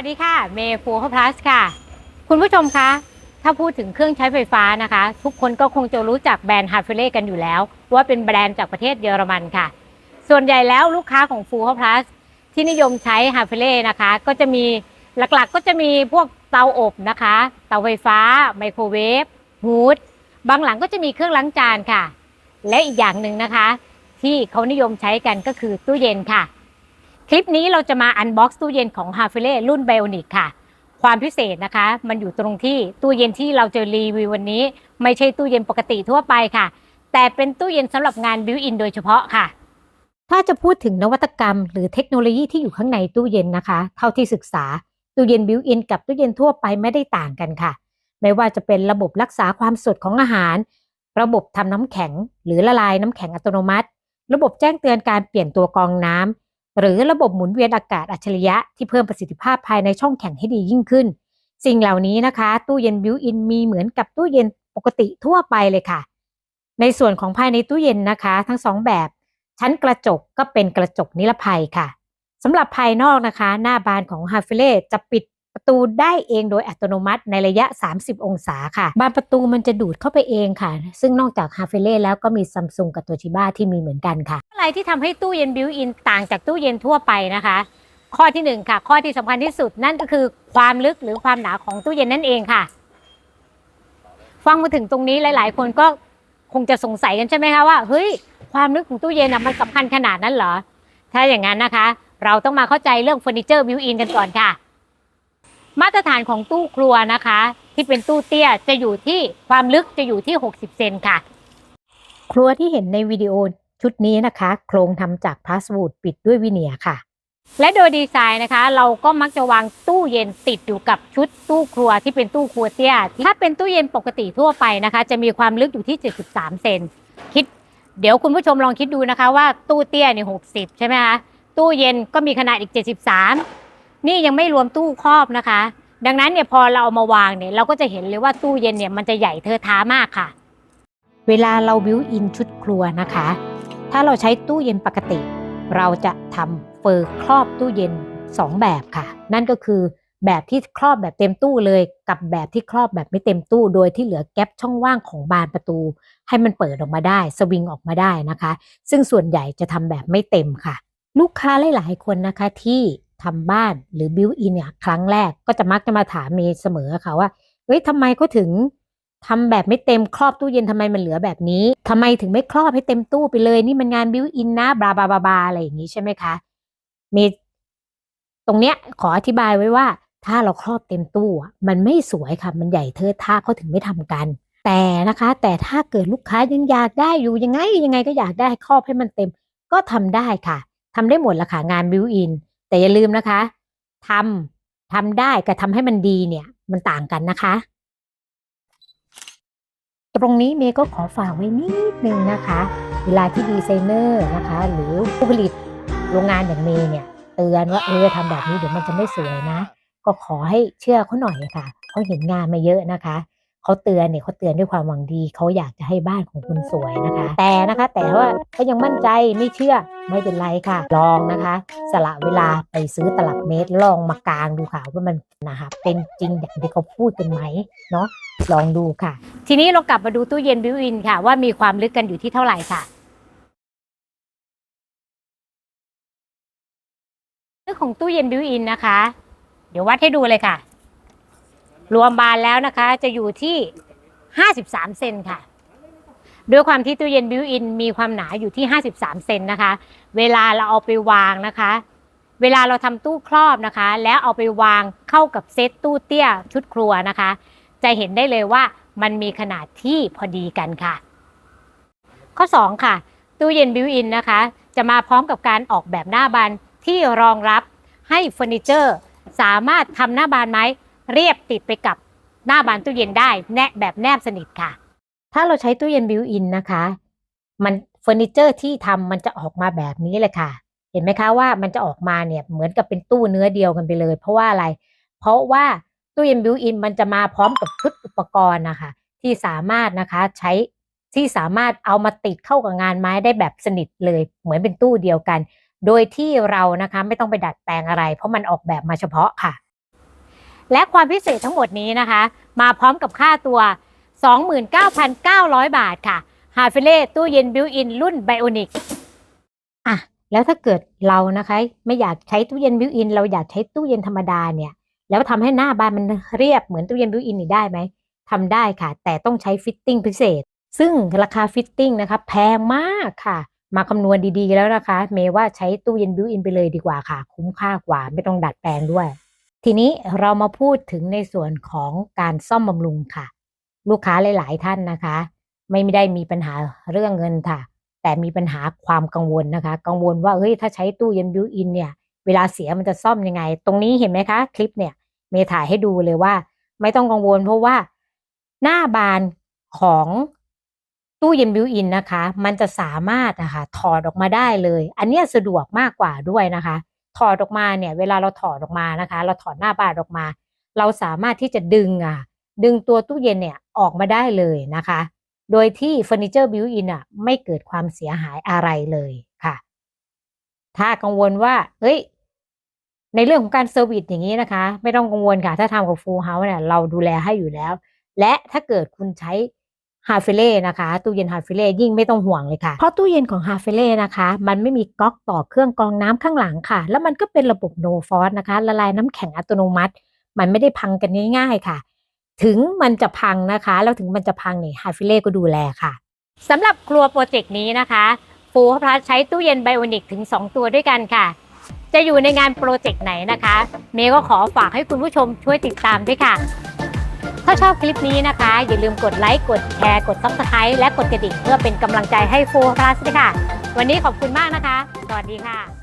วัสดีค่ะ เมย์ฟูพลัสค่ะ คุณผู้ชมคะ ถ้าพูดถึงเครื่องใช้ไฟฟ้านะคะ ทุกคนก็คงจะรู้จักแบรนด์ฮาร์เฟเล่กันอยู่แล้ว ว่าเป็นแบรนด์จากประเทศเยอรมันค่ะ ส่วนใหญ่แล้วลูกค้าของฟูพลัสที่นิยมใช้ฮาร์เฟเล่นะคะ ก็จะมีหลักๆ ก็จะมีพวกเตาอบนะคะ เตาไฟฟ้า ไมโครเวฟฮูดบางหลังก็จะมีเครื่องล้างจานค่ะ และอีกอย่างหนึ่งนะคะ ที่เขานิยมใช้กันก็คือตู้เย็นค่ะ คลิปนี้เราจะมาอันบ็อกซ์ตู้เย็นของ h a r f e l e รุ่น Bionic ค่ะ ความพิเศษนะคะ มันอยู่ตรงที่ตู้เย็นที่เราจะรีวิววันนี้ ไม่ใช่ตู้เย็นปกติทั่วไปค่ะ แต่เป็นตู้เย็นสำหรับงานบิวอินโดยเฉพาะค่ะ ถ้าจะพูดถึงนวัตกรรม หรือเทคโนโลยีที่อยู่ข้างในตู้เย็นนะคะ เท่าที่ศึกษาตู้เย็นบิวอินกับตู้เย็นทั่วไปไม่ได้ต่างกันค่ะ ไม่ว่าจะเป็นระบบรักษาความสดของอาหาร ระบบทำน้ำแข็ง หรือละลายน้ำแข็งอัตโนมัติ ระบบแจ้งเตือนการเปลี่ยนตัวกรองน้ำ หรือระบบหมุนเวียนอากาศอัจฉริยะที่เพิ่มประสิทธิภาพภายในช่องแข็งให้ดียิ่งขึ้น สิ่งเหล่านี้นะคะ ตู้เย็นบิวอินมีเหมือนกับตู้เย็นปกติทั่วไปเลยค่ะ ในส่วนของภายในตู้เย็นนะคะ ทั้งสองแบบ ชั้นกระจกก็เป็นกระจกนิรภัยค่ะสำหรับภายนอกนะคะ หน้าบานของฮาฟิเล่จะปิด ประตูได้เองโดยอัตโนมัติในระยะ 30 องศาค่ะ บานประตูมันจะดูดเข้าไปเองค่ะ ซึ่งนอกจากฮาเฟเล่แล้วก็มีซัมซุงกับตัวชิบ้าที่มีเหมือนกันค่ะอะไรที่ทำให้ตู้เย็นบิวอินต่างจากตู้เย็นทั่วไปนะคะ ข้อที่หนึ่งค่ะ ข้อที่สำคัญที่สุดนั่นก็คือความลึกหรือความหนาของตู้เย็นนั่นเองค่ะ ฟังมาถึงตรงนี้หลาย ๆ คนก็คงจะสงสัยกันใช่ไหมคะว่าเฮ้ยความลึกของตู้เย็นมันสำคัญขนาดนั้นเหรอ ถ้าอย่างนั้นนะคะ เราต้องมาเข้าใจเรื่องเฟอร์นิเจอร์บิวอินกันก่อนค่ะ มาตรฐานของตู้ครัวนะคะ ที่เป็นตู้เตี้ยจะอยู่ที่ความลึกจะอยู่ที่ 60 เซนค่ะ ครัวที่เห็นในวิดีโอชุดนี้นะคะ โครงทำจากพลาสวูดปิดด้วยวิเนียร์ค่ะ และโดยดีไซน์นะคะ เราก็มักจะวางตู้เย็นติดอยู่กับชุดตู้ครัวที่เป็นตู้ครัวเตี้ย ถ้าเป็นตู้เย็นปกติทั่วไปนะคะ จะมีความลึกอยู่ที่ 73 เซนคิด เดี๋ยวคุณผู้ชมลองคิดดูนะคะว่าตู้เตี้ยเนี่ย60 ใช่ไหมคะตู้เย็นก็มีขนาดอีก 73 นี่ยังไม่รวมตู้ครอบนะคะ ดังนั้นเนี่ยพอเราเอามาวางเนี่ยเราก็จะเห็นเลยว่าตู้เย็นเนี่ยมันจะใหญ่เทอะท้ามากค่ะ เวลาเราบิวอินชุดครัวนะคะ ถ้าเราใช้ตู้เย็นปกติ เราจะทำเฟอร์ครอบตู้เย็น 2 แบบค่ะ นั่นก็คือแบบที่ครอบแบบเต็มตู้เลยกับแบบที่ครอบแบบไม่เต็มตู้ โดยที่เหลือแก๊ปช่องว่างของบานประตู ให้มันเปิดออกมาได้สวิงออกมาได้นะคะ ซึ่งส่วนใหญ่จะทำแบบไม่เต็มค่ะ ลูกค้าหลายๆคนนะคะที่ ทำบ้านหรือบิวอินเนี่ยครั้งแรกก็จะมักจะมาถามเมย์เสมอค่ะว่าเอ้ยทำไมเขาถึงทำแบบไม่เต็มครอบตู้เย็นทำไมมันเหลือแบบนี้ทำไมถึงไม่ครอบให้เต็มตู้ไปเลย นี่มันงานบิวอินนะบลาบลาบลาบลาอะไรอย่างนี้ใช่ไหมคะเมย์ตรงเนี้ยขออธิบายไว้ว่า ถ้าเราครอบเต็มตู้อะมันไม่สวยค่ะมันใหญ่เทอะท่าเขาถึงไม่ทำกัน แต่นะคะ แต่ถ้าเกิดลูกค้ายังอยากได้อยู่ยังไงยังไงก็อยากได้ครอบให้มันเต็ม ก็ทำได้ค่ะทำได้หมดละค่ะงานบิวอิน แต่อย่าลืมนะคะทำทำได้กับทำให้มันดีเนี่ย มันต่างกันนะคะ ตรงนี้เมย์ก็ขอฝากไว้นิดนึงนะคะ เวลาที่ดีไซเนอร์นะคะ หรือผู้ผลิตโรงงานอย่างเมย์เนี่ย เตือนว่าเออทำแบบนี้เดี๋ยวมันจะไม่สวยนะ ก็ขอให้เชื่อเขาหน่อยค่ะเขาเห็นงานมาเยอะนะคะ เขาเตือนเนี่ยเขาเตือนด้วยความหวังดีเขาอยากจะให้บ้านของคุณสวยนะคะ แต่นะคะ แต่ว่าเขายังมั่นใจไม่เชื่อไม่เป็นไรค่ะ ลองนะคะ สละเวลาไปซื้อตลับเมตรลองมากางดูค่ะว่ามันนะคะเป็นจริงอย่างที่เขาพูดกันไหมเนาะลองดูค่ะ ทีนี้เรากลับมาดูตู้เย็นบิวอินค่ะ ว่ามีความลึกกันอยู่ที่เท่าไหร่ค่ะลึกของตู้เย็นบิวอินนะคะ เดี๋ยววัดให้ดูเลยค่ะ รวมบานแล้วนะคะจะอยู่ที่ 53 เซนค่ะ ด้วยความที่ตู้เย็นบิวอินมีความหนาอยู่ที่ 53 เซนนะคะ เวลาเราเอาไปวางนะคะ เวลาเราทำตู้ครอบนะคะ แล้วเอาไปวางเข้ากับเซตตู้เตี้ยชุดครัวนะคะ จะเห็นได้เลยว่ามันมีขนาดที่พอดีกันค่ะ ข้อ 2 ค่ะ ตู้เย็นบิวอินนะคะ จะมาพร้อมกับการออกแบบหน้าบานที่รองรับให้เฟอร์นิเจอร์ สามารถทำหน้าบานไม้ เรียบติดไปกับหน้าบานตู้เย็นได้แนบแบบแนบสนิทค่ะ ถ้าเราใช้ตู้เย็นบิวอินนะคะ มันเฟอร์นิเจอร์ที่ทำมันจะออกมาแบบนี้เลยค่ะ เห็นไหมคะว่ามันจะออกมาเนี่ยเหมือนกับเป็นตู้เนื้อเดียวกันไปเลย เพราะว่าอะไร เพราะว่าตู้เย็นบิวอินมันจะมาพร้อมกับชุดอุปกรณ์นะคะที่สามารถนะคะใช้ที่สามารถเอามาติดเข้ากับงานไม้ได้แบบสนิทเลย เหมือนเป็นตู้เดียวกัน โดยที่เรานะคะไม่ต้องไปดัดแปลงอะไร เพราะมันออกแบบมาเฉพาะค่ะ และความพิเศษทั้งหมดนี้นะคะ มาพร้อมกับค่าตัว 29,900 บาทค่ะฮาเฟเล่ตู้เย็นบิวอินรุ่นไบโอนิกอะแล้วถ้าเกิดเรานะคะ ไม่อยากใช้ตู้เย็นบิวอินเราอยากใช้ตู้เย็นธรรมดาเนี่ย แล้วทำให้หน้าบ้านมันเรียบเหมือนตู้เย็นบิวอินนี่ได้ไหมทำได้ค่ะ แต่ต้องใช้ฟิตติ้งพิเศษ ซึ่งราคาฟิตติ้งนะคะแพงมากค่ะ มาคำนวณดีๆแล้วนะคะ เมย์ว่าใช้ตู้เย็นบิวอินไปเลยดีกว่าค่ะ คุ้มค่ากว่าไม่ต้องดัดแปลงด้วย ทีนี้เรามาพูดถึงในส่วนของการซ่อมบำรุงค่ะ ลูกค้าหลาย ๆ ท่านนะคะ ไม่ได้มีปัญหาเรื่องเงินค่ะ แต่มีปัญหาความกังวลนะคะ กังวลว่าเฮ้ยถ้าใช้ตู้เย็นบิวอินเนี่ย เวลาเสียมันจะซ่อมยังไง ตรงนี้เห็นไหมคะคลิปเนี่ย เมย์ถ่ายให้ดูเลยว่า ไม่ต้องกังวลเพราะว่าหน้าบานของตู้เย็นบิวอินนะคะ มันจะสามารถนะคะถอดออกมาได้เลย อันนี้สะดวกมากกว่าด้วยนะคะ ถอดออกมาเนี่ย เวลาเราถอดออกมานะคะ เราถอดหน้าบานออกมา เราสามารถที่จะดึงอะ ดึงตัวตู้เย็นเนี่ยออกมาได้เลยนะคะ โดยที่เฟอร์นิเจอร์บิวอินอะไม่เกิดความเสียหายอะไรเลยค่ะ ถ้ากังวลว่า เอ้ย ในเรื่องของการเซอร์วิสอย่างนี้นะคะ ไม่ต้องกังวลค่ะ ถ้าทำกับฟูลเฮาส์เนี่ยเราดูแลให้อยู่แล้ว และถ้าเกิดคุณใช้ ฮาเฟเล่นะคะตู้เย็นฮาเฟเล่ยิ่งไม่ต้องห่วงเลยค่ะ เพราะตู้เย็นของฮาเฟเล่นะคะ มันไม่มีก๊อกต่อเครื่องกรองน้ำข้างหลังค่ะ แล้วมันก็เป็นระบบโนฟอสนะคะ ละลายน้ำแข็งอัตโนมัติ มันไม่ได้พังกันง่ายๆค่ะ ถึงมันจะพังนะคะ แล้วถึงมันจะพังเนี่ยฮาฟิเล่ก็ดูแลค่ะสำหรับครัวโปรเจกต์นี้นะคะฟูพลัสใช้ตู้เย็นไบโอนิกถึง 2 ตัวด้วยกันค่ะ จะอยู่ในงานโปรเจกต์ไหนนะคะ เมย์ก็ขอฝากให้คุณผู้ชมช่วยติดตามด้วยค่ะ ถ้าชอบคลิปนี้นะคะ อย่าลืมกดไลค์กดแชร์กดซับสไครต์และกดกระดิ่งเพื่อเป็นกำลังใจให้ฟูพลัสด้วยค่ะ วันนี้ขอบคุณมากนะคะ สวัสดีค่ะ